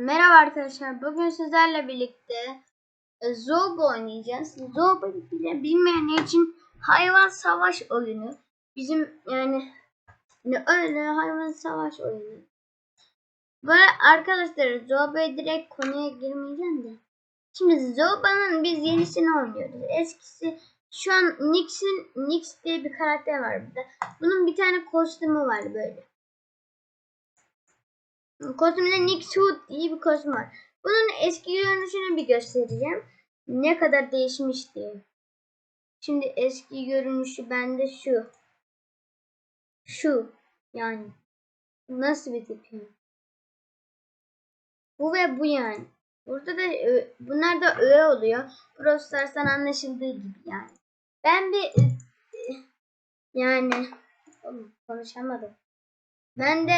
Merhaba arkadaşlar. Bugün sizlerle birlikte e, Zoba oynayacağız. Zoba bile bilmeyen için hayvan savaş oyunu. Bizim yani ne öyle hayvan savaş oyunu. Böyle arkadaşlar Zoba'ya direkt konuya girmeyeceğim de. Şimdi Zoba'nın biz yenisini oynuyoruz. Eskisi şu an Nix'in Nix diye bir karakter var burada. Bunun bir tane kostümü var böyle. Kostümde Nick Hood diye bir kostüm var. Bunun eski görünüşünü bir göstereceğim. Ne kadar değişmiş diye. Şimdi eski görünüşü bende şu. Şu. Yani. Nasıl bir tip yani? Bu ve bu yani. Burada da bunlar da öğe oluyor. Stars'tan anlaşıldığı gibi yani. Ben bir e, yani oğlum, konuşamadım. Ben de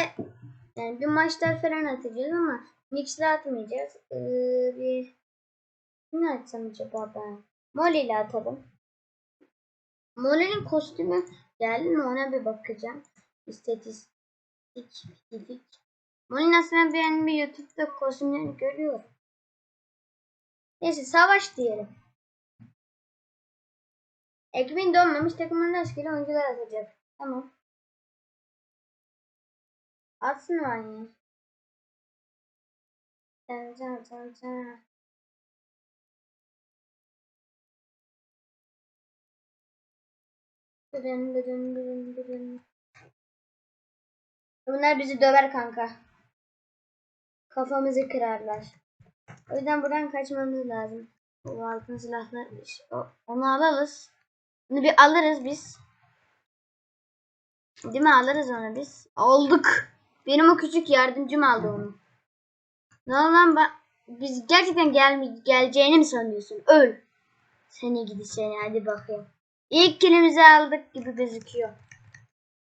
yani bir maçlar falan atacağız ama Nix'le atmayacağız. Ee, bir ne atsam acaba ben? Molly ile atalım. Molly'nin kostümü geldi mi ona bir bakacağım. İstatistik, fizik. Molly'nin aslında ben bir YouTube'da kostümlerini görüyorum. Neyse savaş diyelim. Ekibin donmamış takımın rastgele oyuncular atacak. Tamam. Atsın anne. Can can can can. Dırın dırın dırın dırın. Bunlar bizi döver kanka. Kafamızı kırarlar. O yüzden buradan kaçmamız lazım. O altın silahlar. Onu alırız. Bunu bir alırız biz. Değil mi? Alırız onu biz. Olduk. Benim o küçük yardımcım aldı onu. Ne oldu lan ben? Biz gerçekten gel geleceğini mi sanıyorsun? Öl. Seni gidi seni hadi bakayım. İlk kilimizi aldık gibi gözüküyor.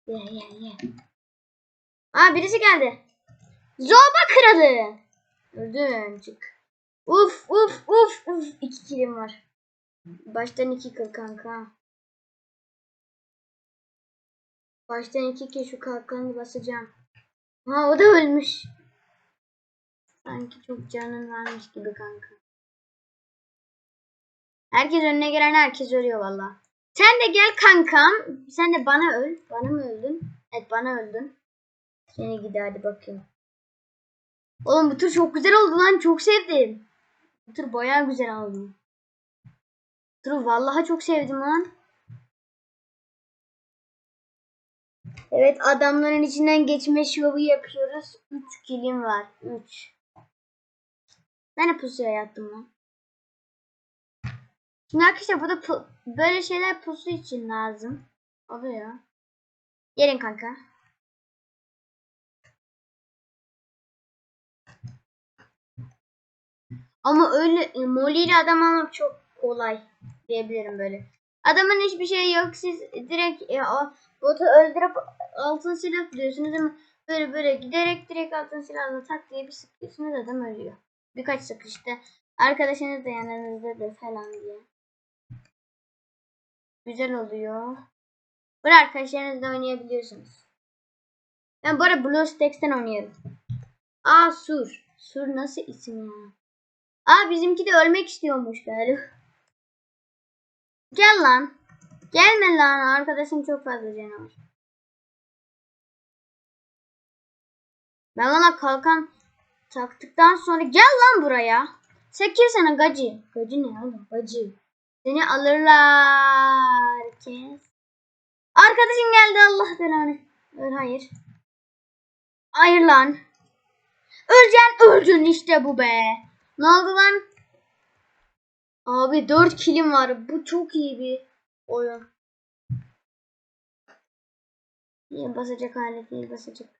Ye ye ye. Aa birisi geldi. Zoba kralı. Öldün çık. Uf uf uf uf. İki kilim var. Baştan iki kıl kanka. Baştan iki kez şu kalkanı basacağım. Ha o da ölmüş. Sanki çok canın varmış gibi kanka. Herkes önüne gelen herkes ölüyor valla. Sen de gel kankam. Sen de bana öl. Bana mı öldün? Evet bana öldün. Seni gidi hadi bakayım. Oğlum bu tur çok güzel oldu lan. Çok sevdim. Bu tur bayağı güzel oldu. Bu turu vallahi çok sevdim lan. Evet adamların içinden geçme şovu yapıyoruz. 3 kilim var. 3. Ben pusuya yattım lan. Şimdi arkadaşlar burada böyle şeyler pusu için lazım. Oluyor. Gelin kanka. Ama öyle e, Molly ile adam almak çok kolay diyebilirim böyle. Adamın hiçbir şey yok. Siz direkt e, o botu öldürüp altın silah diyorsunuz ama böyle böyle giderek direkt altın silahla tak diye bir sıkıyorsunuz adam ölüyor. Birkaç sıkışta. Arkadaşınız da yanınızdadır falan diye. Güzel oluyor. Böyle arkadaşlarınızla oynayabiliyorsunuz. Ben bu arada BlueStacks'ten oynuyorum. Aa Sur. Sur nasıl isim ya? Aa bizimki de ölmek istiyormuş galiba. Gel lan. Gelme lan arkadaşım çok fazla canı var. Ben ona kalkan taktıktan sonra gel lan buraya. Sen kimsin gacı? Gacı ne oğlum? Gacı. Seni alırlar. Kes. Arkadaşın geldi Allah belanı. Öl hayır. Hayır lan. Öleceksin öldün işte bu be. Ne oldu lan? Abi 4 kilim var. Bu çok iyi bir oyun. İyi basacak alet değil basacak.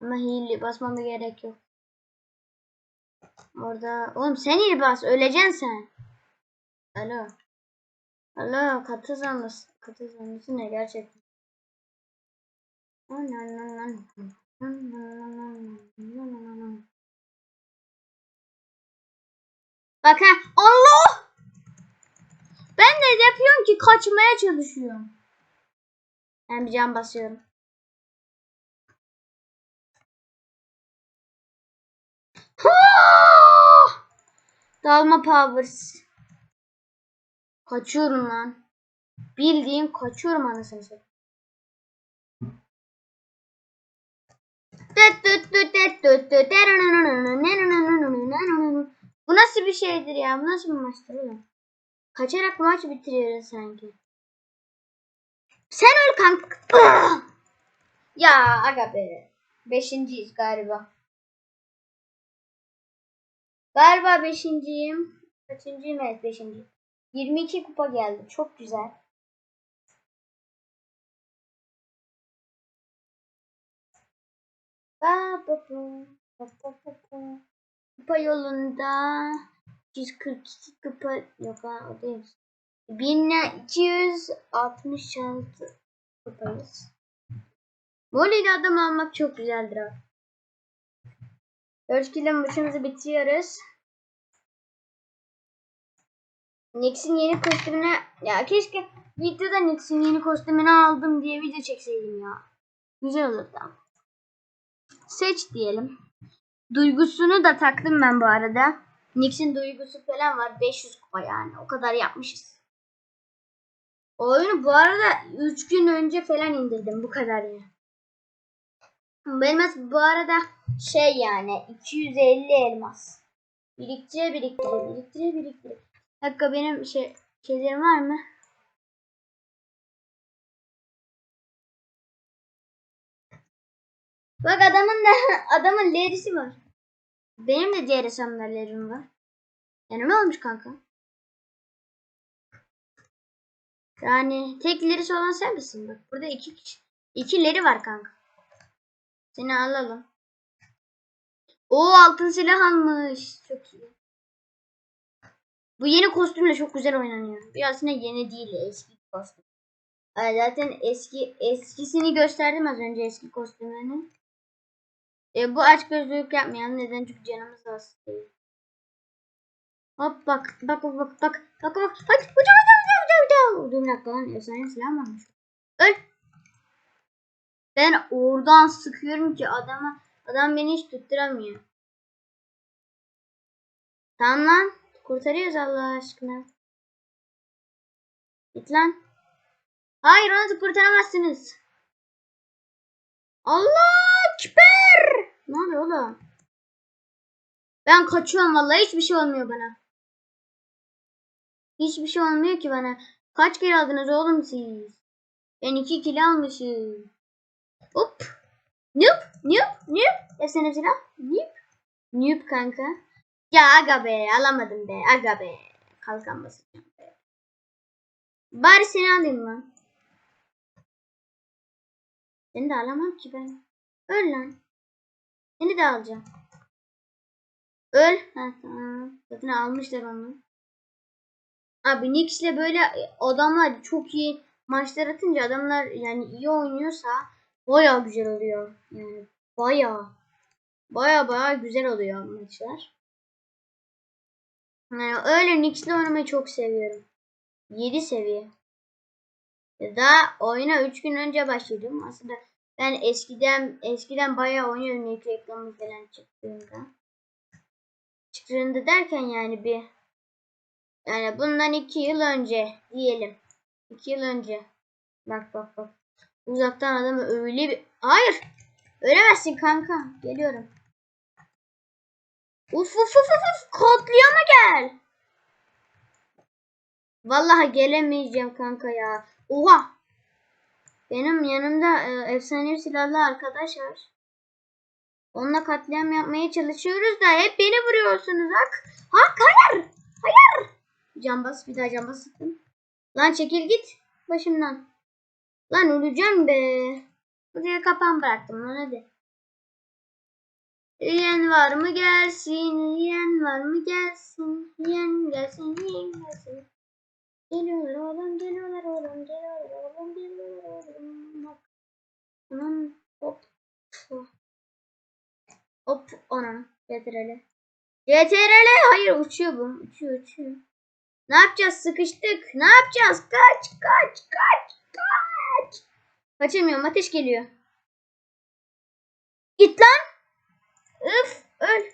Ama hile basmama gerek yok. Orada oğlum sen iyi bas öleceksin sen. Alo. Alo katı zanlısı. Katı zanlısı ne gerçekten. Bak ha Allah! Ben de yapıyorum ki kaçmaya çalışıyorum. Ben bir can basıyorum. Dalma powers. Kaçıyorum lan. Bildiğin kaçıyorum anasını satayım. Bu nasıl bir şeydir ya? Bu nasıl bir maçtır oğlum? Kaçarak maç bitiriyoruz sanki. Sen öl kanka. ya aga be. Beşinciyiz galiba. Galiba beşinciyim. Kaçıncıyım? Evet beşinci. 22 kupa geldi. Çok güzel. Ba, ba, ba, ba, ba, ba. Kupa yolunda 142 kupa yok ha o değil. 1266 kupayız. Molly'de adam almak çok güzeldir abi. 4 kilo maçımızı bitiriyoruz. Nix'in yeni kostümüne ya keşke videoda Nix'in yeni kostümünü aldım diye video çekseydim ya. Güzel olurdu ama. Seç diyelim. Duygusunu da taktım ben bu arada. Nix'in duygusu falan var. 500 kupa yani. O kadar yapmışız. Oyunu bu arada 3 gün önce falan indirdim. Bu kadar ya. Elmas bu arada şey yani 250 elmas. Biriktire biriktire biriktire biriktire. Dakika benim şey şeylerim var mı? Bak adamın da adamın lerisi var. Benim de diğer hesaplarım var. Yani ne olmuş kanka? Yani tek lerisi olan sen misin bak. Burada iki iki leri var kanka. Seni alalım. O altın silah almış. Çok iyi. Bu yeni kostümle çok güzel oynanıyor. Bir aslında yeni değil eski kostüm. Zaten eski eskisini gösterdim az önce eski kostümlerini. E, bu aç gözlülük yapmayalım. Neden? Çünkü canımız değil. Hop bak bak bak bak bak bak bak hadi hocam hocam hocam hocam Dur bir dakika lan efsane silah mı almış? Öl. Ben oradan sıkıyorum ki adama adam beni hiç tutturamıyor. Tamam lan. Kurtarıyoruz Allah aşkına. Git lan. Hayır onu kurtaramazsınız. Allah. Ne oluyor oğlum? Ben kaçıyorum vallahi hiçbir şey olmuyor bana. Hiçbir şey olmuyor ki bana. Kaç kere aldınız oğlum siz? Ben iki kilo almışım. Hop. Noob. Noob. Noob. Efsane silah. Noob. Noob kanka. Ya aga be alamadım be aga be. Kalkan basacağım. Bari seni alayım lan. Seni de alamam ki ben. Öl lan. Seni de alacağım. Öl. Ha, tamam. Zaten almışlar onu. Abi Nix'le böyle adamlar çok iyi maçlar atınca adamlar yani iyi oynuyorsa baya güzel oluyor. Yani baya baya baya güzel oluyor maçlar. Yani öyle Nix'le oynamayı çok seviyorum. 7 seviye. Daha oyuna 3 gün önce başladım. Aslında ben eskiden eskiden bayağı oynuyordum ilk reklamı falan çıktığında. Çıktığında derken yani bir yani bundan 2 yıl önce diyelim. 2 yıl önce. Bak bak bak. Uzaktan adamı öyle bir... Hayır. Ölemezsin kanka. Geliyorum. Uf uf uf uf. Kodlayama gel. Vallahi gelemeyeceğim kanka ya. Oha. Benim yanımda e, efsanevi silahlı arkadaş var. Onunla katliam yapmaya çalışıyoruz da hep beni vuruyorsunuz. Hak. Hak hayır. Hayır. Cambaz bir daha cambaz sıktım. Lan çekil git başımdan. Lan öleceğim be. Buraya kapan bıraktım lan hadi. Yiyen var mı gelsin, yiyen var mı gelsin, yiyen gelsin, yiyen gelsin. Geliyorlar oğlum, geliyorlar oğlum, geliyorlar oğlum, geliyorlar oğlum. Bak. Anam hop. Hop anam. CTRL. CTRL hayır uçuyor bu. Uçuyor uçuyor. Ne yapacağız? Sıkıştık. Ne yapacağız? Kaç kaç kaç kaç. Kaçamıyorum. Ateş geliyor. Git lan. Üf öl.